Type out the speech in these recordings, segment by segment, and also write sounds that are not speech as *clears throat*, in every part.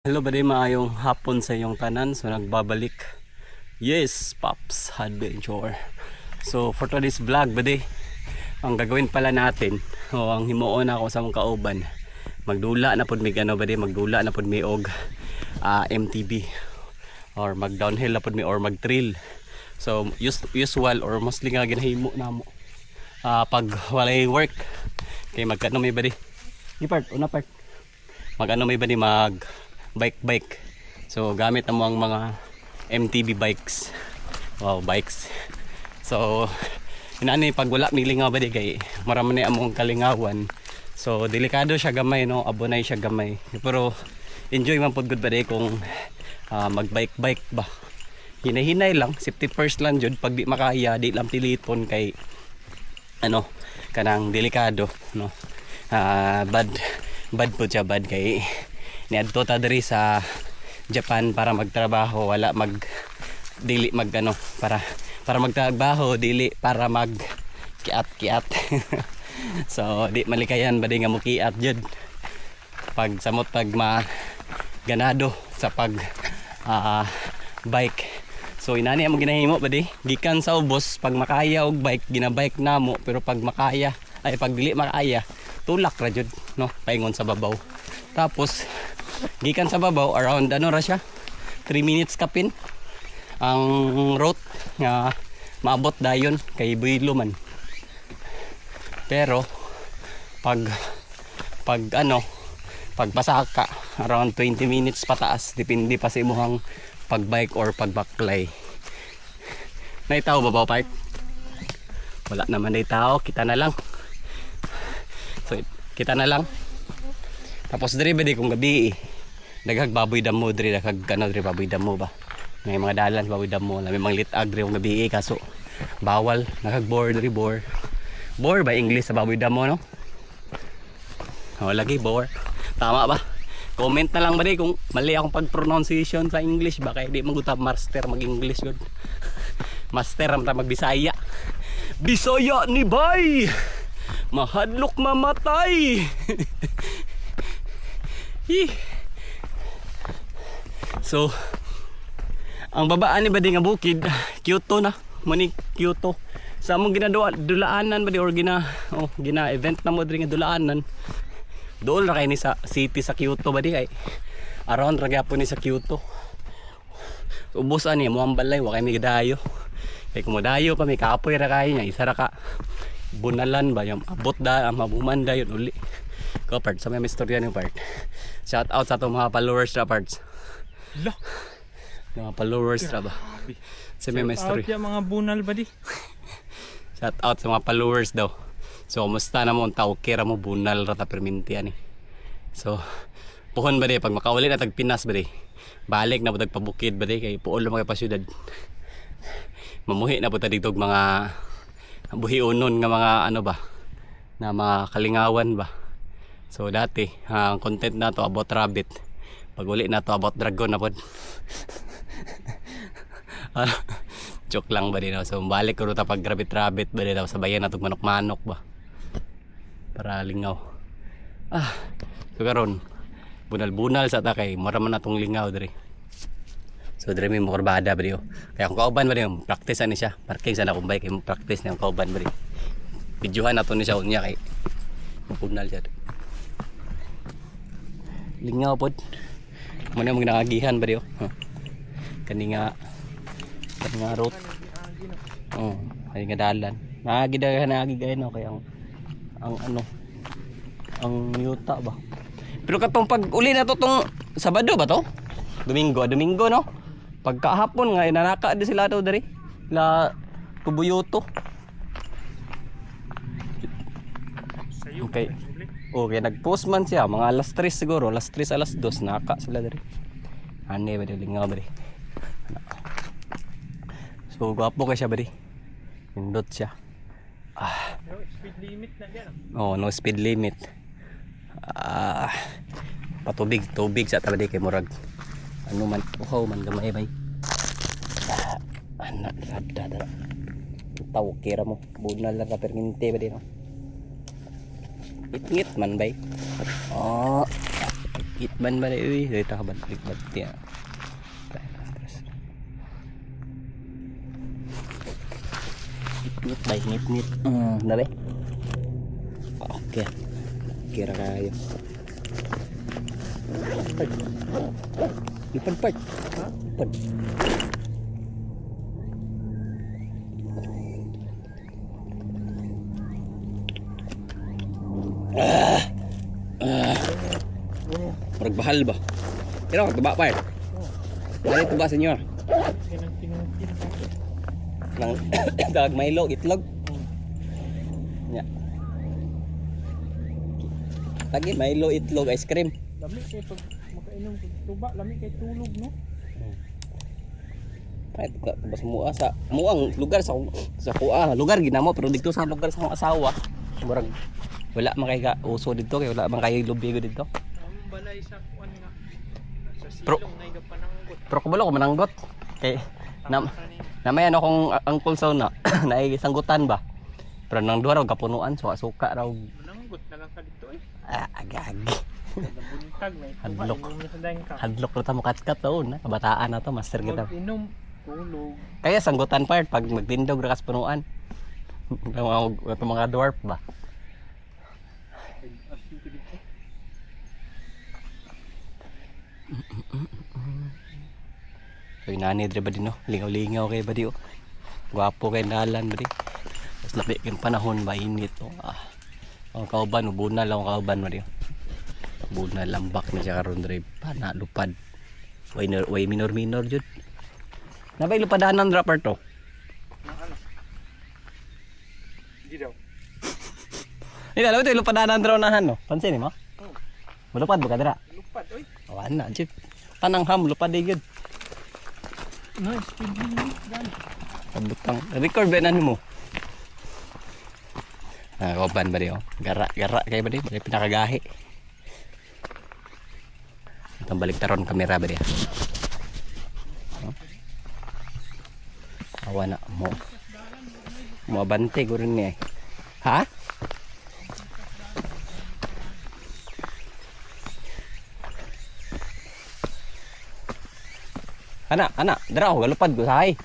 Hello ba maayong hapon sa iyong tanan. So nagbabalik. Yes Pops Adventure. So for today's vlog ba ang gagawin pala natin o ang himuon ako sa mga kauban. Magdula na pud mig ano ba magdula na pud mi og ah, MTB or mag downhill na pud mi or mag trail so us- usual or mostly nga ginahimo namo Ah, pag walay work. Kay magkano may ba di part una part mag-ano may ba mag bike bike. So gamit na mo ang mga MTB bikes. Wow bikes. So inani pag wala may lingaw ba di kay marami na among kalingawan. So delikado siya gamay no? Abonay siya gamay. Pero enjoy man pud good ba di kung ah, mag bike bike ba? Hinahinay lang safety first lang jud. Pag di makaya di lang piliton kay ano kanang delikado no? Ah, bad bad po siya bad kay niadto ta diri sa Japan para magtrabaho wala mag dili mag ano para para magtrabaho dili para mag kiat kiat *laughs* so di malikayan ba di nga mo kiat jud pag samot pag ma ganado sa pag ah, bike So inani ang ginahimo ba di? Gikan sa ubos pag makaya og bike ginabike namo pero pag makaya ay pag dili makaya tulak ra jud no paingon sa babaw. Tapos gikan sa babaw around ano ra siya? 3 minutes kapin ang route nga maabot dayon kay Builo man. Pero pag pag ano pag pasaka around 20 minutes pataas depende pa sa imuhang pagbike or pagbaklay. Naitaw babaw park wala naman na tao kita na lang. So kita na lang tapos diri ba di kung gabi eh. daghag baboy damo diri daghag ano diri baboy damo ba. May mga dalan baboy damo. May mga litag diri kung gabi eh, kaso bawal. Daghag bore diri bore. Bore ba english sa baboy damo no? Oh lagi bore. Tama ba? Comment na lang ba di kung mali akong pag-pronunciation sa English ba? Kaya di maguta master mag-English good *laughs* master ang mag-Bisaya. Bisaya ni bay! Mahadlok mamatay *laughs* Hi. so ang babaan ni ba di nga bukid? Kyoto na. Muni Kyoto. Sa among ginadua dulaanan ba di? Or gina oh gina event na mo diri nga dulaanan? Doon ra kay ni sa city sa Kyoto ba di? Ay around ra gyapon ni sa Kyoto. Ubos ani mo ang balay wa kay mi dayo kay kung dayo pa mi kapoy ra kay nya isa ra ka bunalan ba? Yung abot da mabuman dayon uli ko part sa may istorya ni part shout out sa to mga followers ra parts Lah, mga followers ra ba sa may out istorya ya mga bunal ba di? Shout out sa mga followers daw. So, kumusta na mo ang tao? Kira mo bunal rata perminti ani. So, puhon ba di? Pag makauli na tag Pinas ba di? Balik na po tag pabukid ba di? Kay puol na mga pa syudad. Mamuhi na po ta dito mga buhiunon nga mga ano ba? Na mga kalingawan ba? So, dati, ang content na to about rabbit. Pag uli na to about dragon na po. *laughs* Ah, joke lang ba din no? so balik ko ta pag rabbit rabbit ba din sa bayan natong manok manok ba? Para lingaw. Ah so karon bunal bunal sa ta kay mara man natong lingaw diri. So diri may mokorbada ba diyo kaya kung kauban ba diyo practice ani siya. Parking sana bike kay mo practice na yung kauban ba diyo videohan nato ni siya unya kay bunal siya lingaw pod mo na mo ginakagihan ba diyo huh. kani nga kani nga road Oh, ay nga dalan. Nakagidagahan na agigay no kay ang ang ano ang yuta ba. Pero katong pag uli na to tong Sabado ba to? Domingo, Domingo no. Pagkahapon nga nanaka di sila daw diri. La Tubuyoto. Okay. Okay, nag-post man siya mga alas 3 siguro, alas 3 alas 2 naka sila diri. Ane ba dili nga ba diri? So gwapo kay siya ba diri? Pindot siya. Ah, Yo, speed limit na yan. oh, no speed limit. Ah, patubig, tubig sa tabadi kay murag. Ano man, uhaw man gamay bay. Ah, anak sabda dara. Taw kira mo, bunal lang ka perminte ba di no? Itngit man bay. Oh, Itman ba na uy? Dito ka balik balik. Ngit bay, ngit ngit. Hmm, dabe. Oke. Kira kayo. Pad. Ipad pad. Ha? Bahal ba? Pero tuba pa eh. Dali tuba senyor. Ang. Nang *coughs* dag Milo itlog. Nya. Lagi Milo itlog ice cream. Lami kay pag makainom tuba, lami kay tulog no. Ay, tuka bas mua sa muang lugar sa sa kuha, lugar ginamo pero dito sa lugar sa akong asawa. Murag wala man kay ka uso dito kay wala man kay lubigo dito. Balay sa kuan nga. Sa Pro- silong na igapananggot. Pero kubalo ko mananggot kay na, na may ano uh, uncle sa na *clears throat* naisanggutan ba. Pero nang duha raw kapunuan so suka raw Mananggot na lang ka dito eh. ah, agag. Buntag may *laughs* tuba. Hadlok. Inom na dahing ka. Hadlok na ta mo katkat taon na kabataan na to master kita. Mag-inom, tulog. Kaya sanggutan part pag magtindog ra kas punuan. Ang *laughs* mga, itong mga dwarf ba? Asin ko dito. So inani dre ba din no? Lingaw-lingaw kay ba di oh. Gwapo kay dalan ba di? Mas labi kay panahon ba init oh. Ah. Ang kauban ubuna lang ang kauban ba di. oh. Ubuna lambak na siya karon dre pana lupad. Way minor way minor minor jud. Nabay lupadanan dra part to. Na ano? Hindi daw. *laughs* Hindi alam ito lupadanan dra unahan no. Pansin mo? Oh. Malupad ba ka dra? Lupad, oy. Awan na jud. Panang ham lupad di jud. No, speed limit. Gani. Kabutang. Record ba na mo? Ah, kauban ba di oh? Gara, gara kay ba di? Bali pinakagahi. Itong balik taron kamera ba di? Oh. Awa na mo. Mo abante ko rin niya. eh. Ha? Ana, ana, dara ako galupad ko sahay.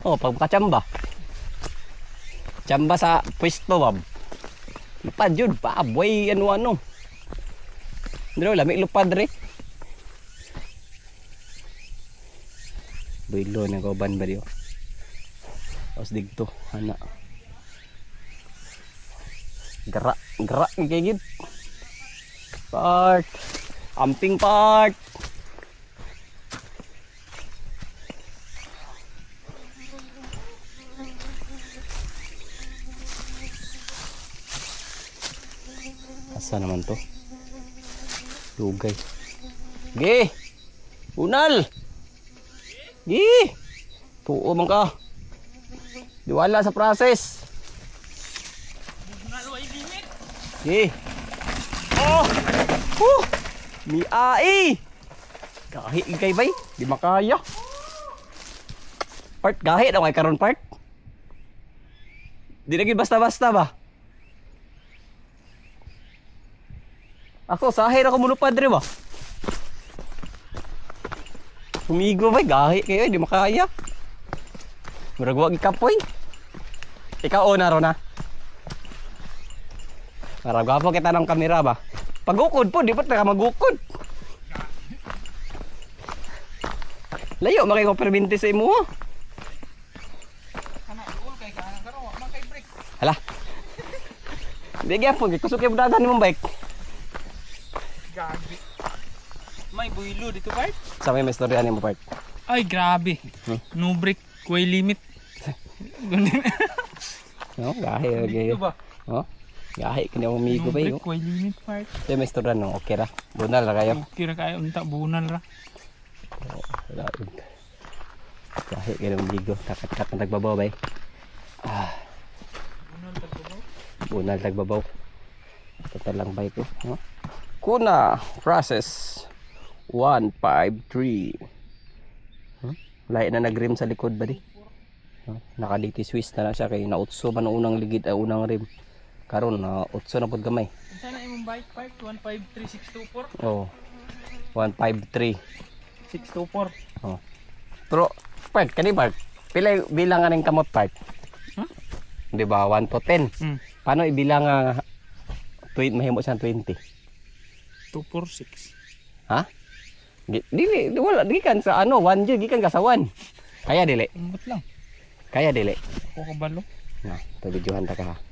Oh, pag makachamba. Chamba sa pwesto, bab. Lupad yun, paaboy, ano-ano. Dito, lamig lupad rin. Boylo na kauban ba diyo? Tapos digto, ana. Gara, gara, kagid. Part. Amping part. Asa naman to? Lugay. Gi! Unal! Gi! Tuo man ka. Diwala sa process. Gi! Oh! Huh! Mi ai! Gahi kay bay, di makaya. Part gahi daw kay karon part. Di lagi basta-basta ba? Ako, sahir ako mulupad rin ba? Humigo ba? Gahi kayo, di makaya. Murag wag ikapoy. Ikaw una ro na. Para gwapo kita ng kamera ba? Pagukod po, di pa ka magukod. Layo, makay ko perminti sa imo. oh. Hala. Di gyapon, kusok yung dadan ni mong bike. Gabi. May builo dito, Bart? Sa may may storya mo part. Ay, grabe. Hmm? No break, way limit. *laughs* No, gahi. Dito ba? Oh. Gahi kini mo migo no ba break, way limit, Bart. Sa may storya no, okay ra. Bunal ra kayo. Kira kayo, unta, bunal ra. Wala. Gahi kini mo migo. Takat-kat ang tagbabaw bay. Ah, Bunal, tagbabaw. bunal tagbabaw. Ito lang bay ko. No? Kuna process 153. Huh? Lahi na nag-rim sa likod ba di? Huh? Naka DT Swiss na lang siya kay nautso man ang unang ligid ang unang rim. Karon na utso na pud gamay. Sana imong bike pipe 153624. Oh. 153. 624. Oh. Pero part kani part. Pila yung bilangan ng kamot part? Huh? Di ba 1 to 10. Hmm. Paano ibilang nga 20 mahimo siyang 20? 246. Ha? Di, dili, di, wala gikan sa ano, 1 jud gikan ka sa 1. Kaya dili. Umbot lang. Kaya dili. Ako kabalo. Na, to videohan ta ka. ha.